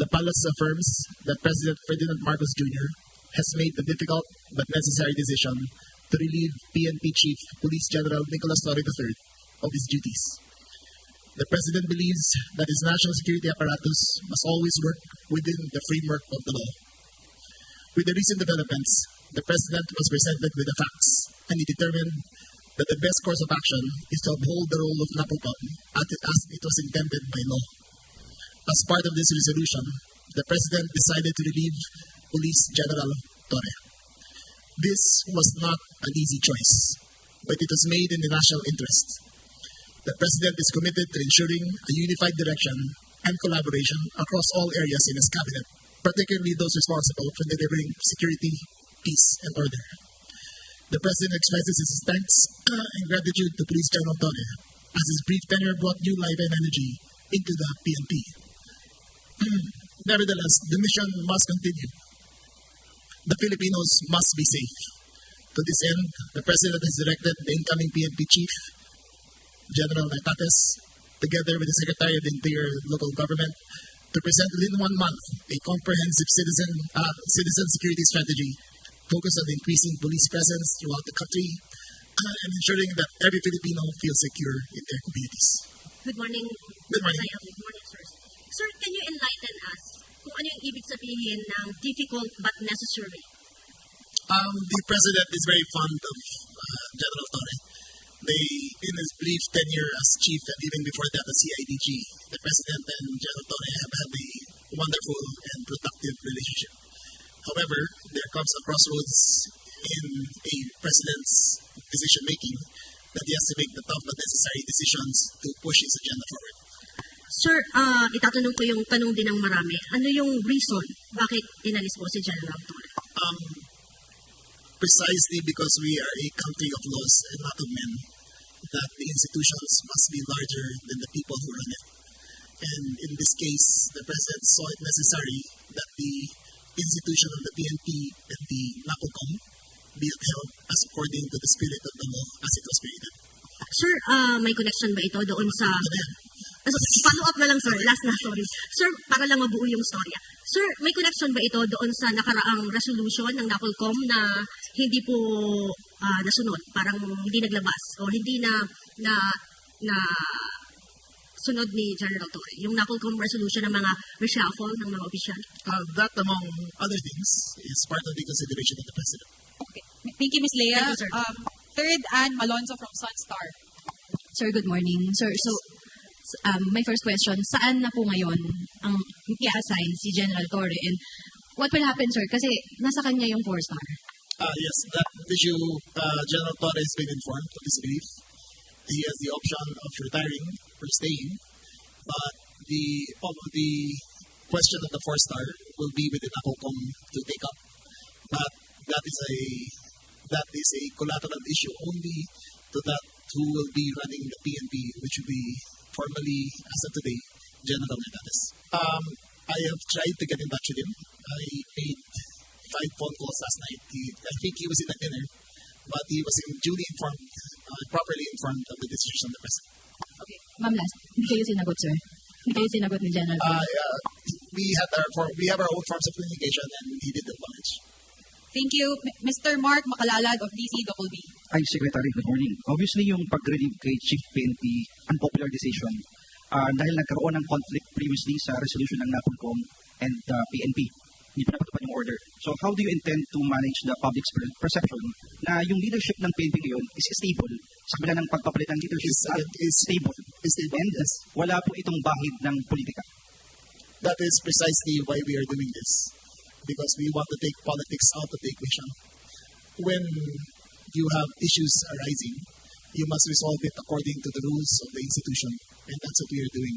the palace affirms that President Ferdinand Marcos Jr. has made the difficult but necessary decision to relieve PNP Chief Police General Nicolas Torre III of his duties. The President believes that his national security apparatus must always work within the framework of the law. With the recent developments, the President was presented with the facts and he determined that the best course of action is to uphold the role of it, as it was intended by law. As part of this resolution, the President decided to relieve Police General Torre. This was not an easy choice, but it was made in the national interest. The President is committed to ensuring a unified direction and collaboration across all areas in his cabinet, particularly those responsible for delivering security, peace, and order. The President expresses his thanks uh, and gratitude to Police General Torre as his brief tenure brought new life and energy into the PNP. Nevertheless, the mission must continue. The Filipinos must be safe. To this end, the President has directed the incoming PNP Chief, General Natates, together with the Secretary of the Interior Local Government, to present within one month a comprehensive citizen uh, citizen security strategy focused on increasing police presence throughout the country uh, and ensuring that every Filipino feels secure in their communities. Good morning. Good morning. Sayang. Good morning, sir. Sir, can you enlighten us kung ano yung ibig sabihin ng difficult but necessary? Um, the president is very fond of uh, General Torre. They, in his brief tenure as chief and even before that as CIDG, the president and General Torre have had a wonderful and productive relationship. However, there comes a crossroads in a president's decision making that he has to make the tough but necessary decisions to push his agenda forward. Sir, ah, itatanong ko yung tanong din ng marami. Ano yung reason bakit inalis mo si General Torre? Um, precisely because we are a country of laws and not of men, that the institutions must be larger than the people who run it. And in this case, the President saw it necessary that the institution of the PNP and the NAPOCOM be upheld as according to the spirit of the law as it was created. Sir, ah, may connection ba ito doon sa... Ano yan? Ah, Follow up na lang, sir. Last na, sorry. Sir, para lang mabuo yung storya. Sir, may connection ba ito doon sa nakaraang resolution ng NAPOLCOM na hindi po ah, nasunod? Parang hindi naglabas o hindi na na na sunod ni General Torre. Yung NAPOLCOM resolution ng mga reshuffle ng mga opisyal. Uh, that, among other things, is part of the consideration of the President. Okay. Thank you, Ms. Leah. Thank you, sir. Um, third, Anne Malonzo from Sunstar. Sir, good morning. Sir, so, um, my first question, saan na po ngayon ang i-assign si General Torre and what will happen, sir? Kasi nasa kanya yung four-star. Uh, yes, that issue, uh, General Torres has been informed of his belief. He has the option of retiring or staying, but the of the question of the four star will be within ACOCOM to take up. But that is a that is a collateral issue only to that who will be running the PNP, which will be formally, as of today, General Hernandez. Um, I have tried to get in touch with him. I made five phone calls last night. He, I think he was in a dinner, but he was in, duly informed, uh, properly informed of the decision of the president. Okay. Ma'am, last, hindi kayo sinagot, sir. Hindi kayo sinagot ni General Uh, uh, we had our for, we have our own forms of communication, and he did acknowledge. Thank you, Mr. Mark Makalalad of DCWB. Ay, Secretary, good morning. Obviously, yung pag-relieve kay Chief PNP, unpopular decision, ah, dahil nagkaroon ng conflict previously sa resolution ng NAPOLCOM and uh, PNP. Hindi pa napatupad yung order. So how do you intend to manage the public's per- perception na yung leadership ng PNP ngayon is stable sa kabila ng pagpapalit ng leadership Is- at is- stable. is stable, And yes. wala po itong bahid ng politika. That is precisely why we are doing this, because we want to take politics out of the equation. When you have issues arising, you must resolve it according to the rules of the institution, and that's what we are doing.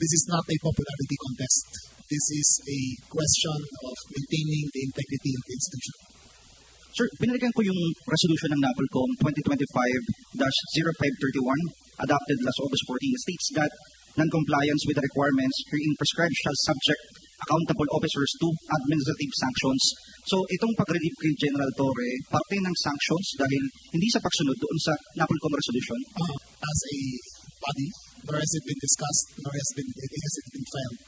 This is not a popularity contest. This is a question of maintaining the integrity of the institution. Sir, binalikan ko yung resolution ng NAPOLCOM 2025-0531 adopted last August 14 states that non-compliance with the requirements herein prescribed shall subject accountable officers to administrative sanctions. So itong pag-relieve kay General Torre, parte ng sanctions dahil hindi sa pagsunod doon sa NAPOLCOM resolution. Uh, as a body, nor has it been discussed, nor has, been, it has it been filed.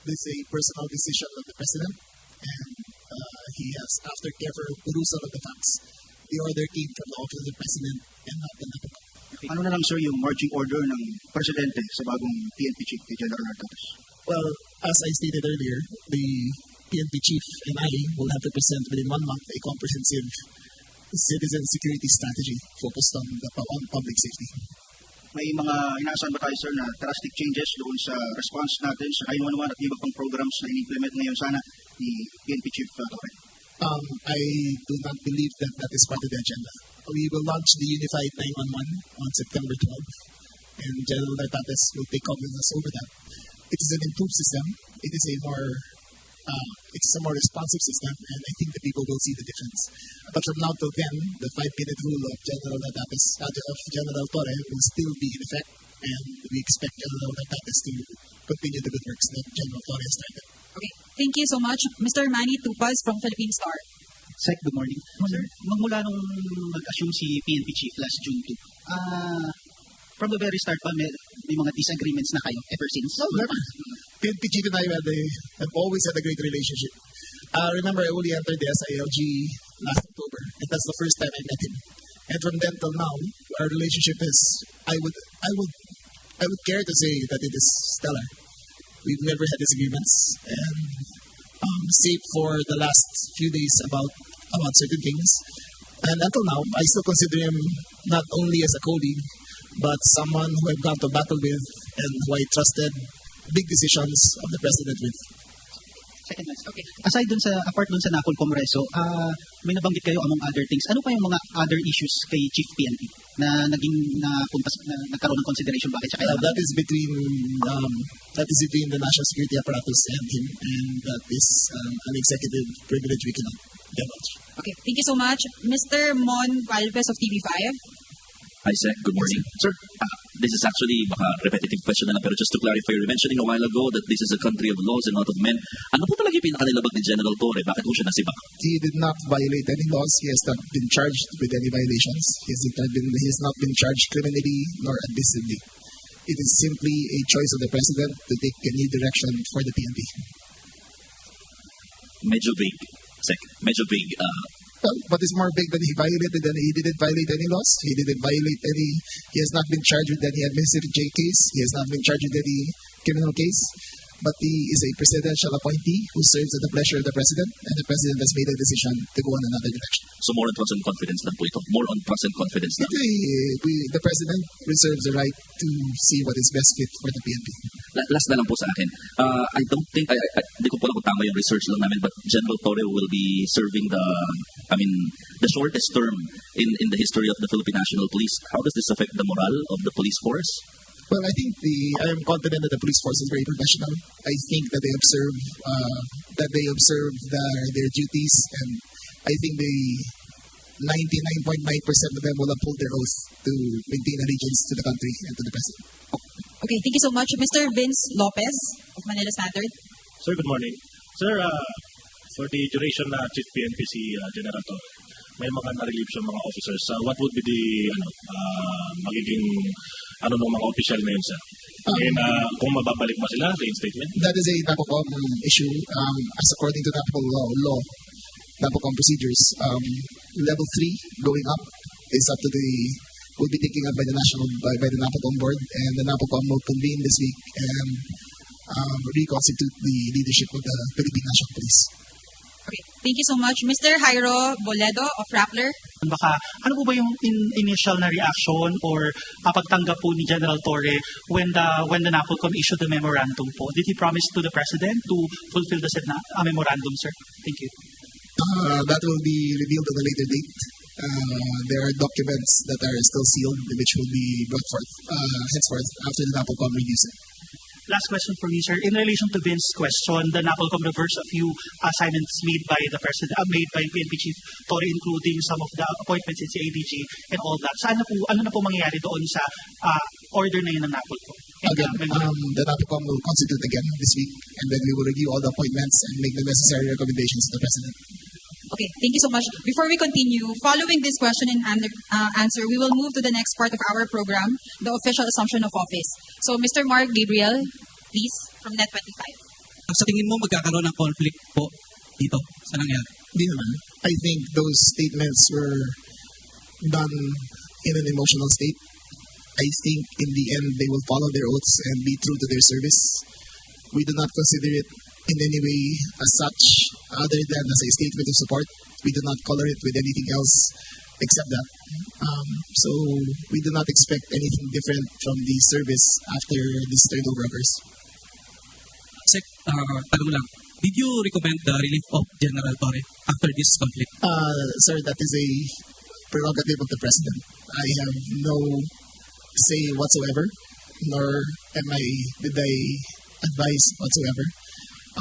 this is a personal decision of the president, and uh, he has, after careful perusal of the facts, the order came from the office of the president and not the NAPOCOM. Ano na lang sir yung marching order ng presidente sa bagong PNP chief kay General Narcatos? Well, as I stated earlier, the PNP chief and I will have to present within one month a comprehensive citizen security strategy focused on the on public safety. May mga inaasahan ba tayo sir na drastic changes doon sa response natin sa 911 at iba pang programs na in-implement ngayon sana ni PNP Chief uh, Torre? Um, I do not believe that that is part of the agenda. We will launch the Unified 911 on September 12th, and General Nartates will take cognizance over that. It is an improved system. It is a more uh, it is a more responsive system, and I think the people will see the difference. But from now till then, the five-minute rule of General Nartates, uh, of General Torre will still be in effect, and we expect General Nartates to continue the good works that General Torre has started. Okay, thank you so much. Mr. Manny Tupas from Philippine Star. Sec, good morning. Sir, magmula nung mag-assume si PNP Chief last June 2, ah, from the very start pa, may, mga disagreements na kayo ever since? No, never. And I had a, have always had a great relationship. Uh, remember, I only entered the SILG last October, and that's the first time I met him. And from then till now, our relationship is, I would, I would, I would care to say that it is stellar. We've never had disagreements, and um, save for the last few days about about certain things. And until now, I still consider him not only as a colleague, but someone who I've gone to battle with and who I trusted big decisions of the president with. Second last. Okay. Aside dun sa, apart dun sa Napol Comreso, ah, may nabanggit kayo among other things. Ano pa yung mga other issues kay Chief PNP na naging na, punta, na nagkaroon ng consideration bakit siya Uh, kailangan? that is between um, that is between the national security apparatus and him, and that is um, an executive privilege we cannot divulge. Okay, thank you so much. Mr. Mon Valves of TV5. Hi, Sec. Good morning. Sir, uh, this is actually baka repetitive question na lang, pero just to clarify, you were mentioning a while ago that this is a country of laws and not of men. Ano po talaga yung pinakanilabag ni General Torre? Bakit po siya nasibak? He did not violate any laws. He has not been charged with any violations. He has not been, he has not been charged criminally nor admissively. It is simply a choice of the president to take a new direction for the PNP. Medyo vague. Sec, medyo vague. Uh, Well, what is more big than he violated than he didn't violate any laws? He didn't violate any. He has not been charged with any administrative J case. He has not been charged with any criminal case. But he is a presidential appointee who serves at the pleasure of the president, and the president has made a decision to go in another direction. so more on trust and confidence lang po ito. More on trust and confidence lang. Eh, we, the president reserves the right to see what is best fit for the PNP. Last na lang po sa akin. Uh, I don't think, I, I, I, di ko po alam kung tama yung research lang namin, but General Torre will be serving the, I mean, the shortest term in, in the history of the Philippine National Police. How does this affect the morale of the police force? Well, I think the I am confident that the police force is very professional. I think that they observe uh, that they observe their their duties, and I think they 99.9% of them will uphold their oath to maintain allegiance to the country and to the president. Okay, thank you so much. Mr. Vince Lopez of Manila Standard. Sir, good morning. Sir, uh, for the duration na Chief PNP si uh, General Torre, may mga na-relieve siya mga officers. Uh, what would be the ano, uh, magiging ano ng mga official na yun, sir? And uh, kung mababalik ba sila, reinstatement? That is a NAPOCOM issue. Um, as according to NAPOCOM law, law NAPOCOM procedures, um, level three going up is up to the will be taken up by the national by, by the NAPOCOM board, and the NAPOCOM will convene this week and um, reconstitute the leadership of the Philippine National Police. Thank you so much. Mr. Jairo Boledo of Rappler. Baka ano po ba yung in- initial na reaction or kapagtanggap po ni General Torre when the when the NAPOLCOM issued the memorandum po? Did he promise to the President to fulfill the said na, uh, memorandum, sir? Thank you. Uh, that will be revealed at a later date. Uh, there are documents that are still sealed, which will be brought forth uh, henceforth after the NAPOCOM reviews it. Last question for me, sir. In relation to Vince's question, the NAPOLCOM reversed a few assignments made by the President, uh, made by PNP Chief Torre, including some of the appointments in CADG and all that. Saan na po, ano na po mangyayari doon sa uh, order na yun ng NAPOLCOM? Again, uh, um, the NAPOCOM will constitute again this week, and then we will review all the appointments and make the necessary recommendations to the President. Okay, thank you so much. Before we continue, following this question and an- uh, answer, we will move to the next part of our program, the official assumption of office. So, Mr. Mark Gabriel, please, from Net25. Sa tingin mo, magkakaroon ng conflict po dito sa nangyari? Hindi naman. I think those statements were done in an emotional state. I think in the end they will follow their oaths and be true to their service. We do not consider it in any way as such other than as a statement of support. We do not color it with anything else except that. Um, so we do not expect anything different from the service after this turnover occurs. Uh. Did you recommend the relief of General Torre after this conflict? Uh, sir, that is a prerogative of the president. I have no say whatsoever, nor am I did I advise whatsoever.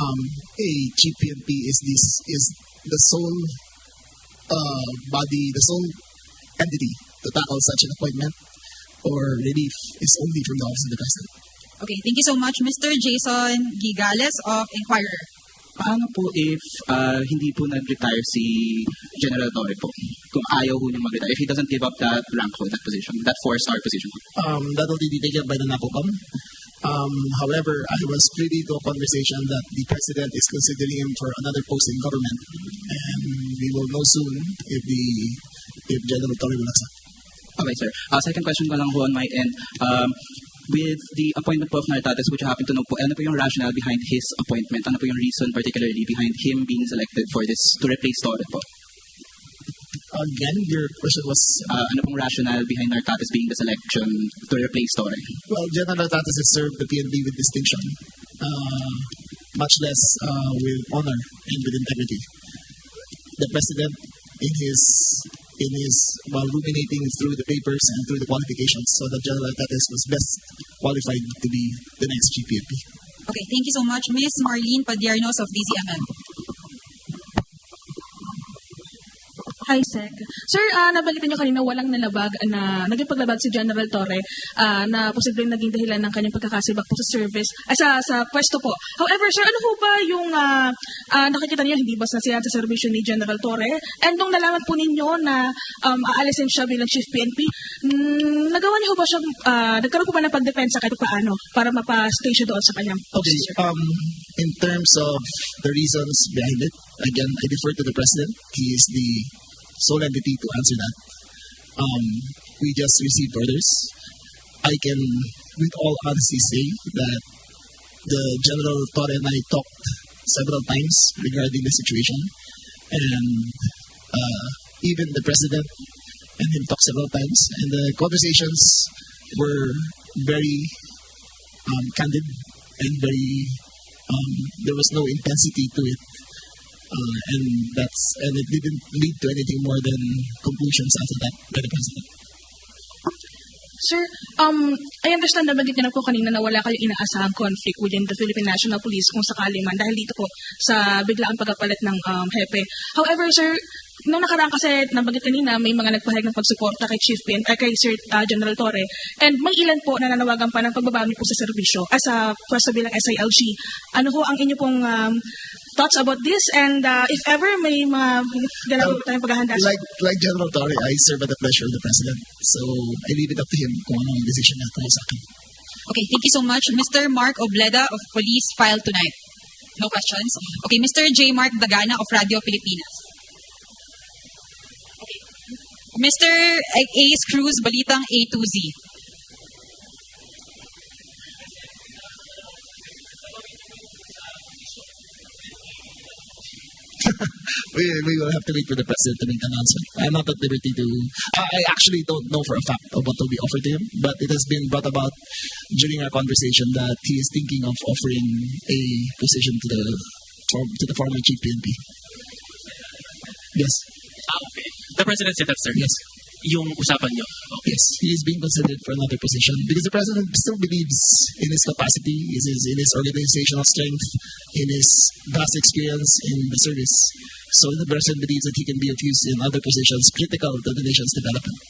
Um, a PNP is this is the sole uh, body, the sole entity to tackle such an appointment or relief is only from the office of the president. Okay, thank you so much, Mr. Jason Gigales of Inquirer. Paano po if ah, hindi po nag-retire si General Torre po? Kung ayaw po niya mag-retire, if he doesn't give up that rank po, that position, that four-star position po. Um, that will be taken by the NAPOCOM. Um, however, I was privy to a conversation that the president is considering him for another post in government, and we will know soon if the if General Torre will accept. Okay, sir. Uh, second question ko lang po on my end. Um, with the appointment po of Nartates, would you happen to know po, ano po yung rationale behind his appointment? Ano po yung reason particularly behind him being selected for this, to replace Torre po? Again, your question was Uh, ano pong rationale behind Nartates being the selection to replace Torre? well, General Tatas has served the PNP with distinction, uh, much less uh, with honor and with integrity. The president, in his in his while ruminating through the papers and through the qualifications, so that General Tatas was best qualified to be the next GPNP. Okay, thank you so much, Miss Marlene Padiernos of DZMM. Hi, Sec. Sir, ah nabalitan niyo kanina walang nalabag na naging paglabag si General Torre ah, na posibleng naging dahilan ng kanyang pagkakasibak po sa service, ay sa, sa pwesto po. However, sir, ano po ba yung ah, ah, nakikita niyo hindi ba sa siya sa servisyo ni General Torre? And nung nalaman po ninyo na um, aalisin siya bilang Chief PNP, mm, nagawa niyo ba siyang, ah, nagkaroon po ba ng pagdepensa kahit paano para mapa-stay siya doon sa kanyang Okay. position? Um, in terms of the reasons behind it, again, I defer to the president. He is the sole entity to answer that. Um, we just received orders. I can, with all honesty, say that the General Torre and I talked several times regarding the situation, and uh, even the president and him talked several times, and the conversations were very um, candid and very um, there was no intensity to it uh, and that's and it didn't lead to anything more than conclusions after that by the president Sir, um, I understand na na po kanina na wala kayong inaasahang conflict within the Philippine National Police kung sakali man dahil dito po sa biglaang pagkapalit ng um, hepe. However, sir, nung nakaraan kasi nabanggit kanina may mga nagpahayag ng pagsuporta kay Chief PN, eh, kay Sir uh, General Torre and may ilan po na nananawagan pa ng pagbabago po sa serbisyo as sa pwesto bilang SILG. Ano ho ang inyo pong um, thoughts about this and uh, if ever may mga ganap po tayong paghahanda like like General Torre I serve at the pleasure of the president so I leave it up to him kung ano ang decision niya tungkol sa akin Okay, thank you so much. Mr. Mark Obleda of Police File Tonight. No questions? Okay, Mr. J. Mark Dagana of Radio Pilipinas. Okay. Mr. Ace Cruz, Balitang A to Z. we, we will have to wait for the president to make the announcement. I'm not at liberty to. I I actually don't know for a fact of what will be offered to him, but it has been brought about during our conversation that he is thinking of offering a position to the to the former chief PNP. Yes, Ah, okay. The President said that, sir. yes, Yung usapan nyo. Okay. yes. He is being considered for another position because the president still believes in his capacity, in his, in his organizational strength, in his vast experience in the service. So the person believes that he can be of use in other positions critical to the nation's development.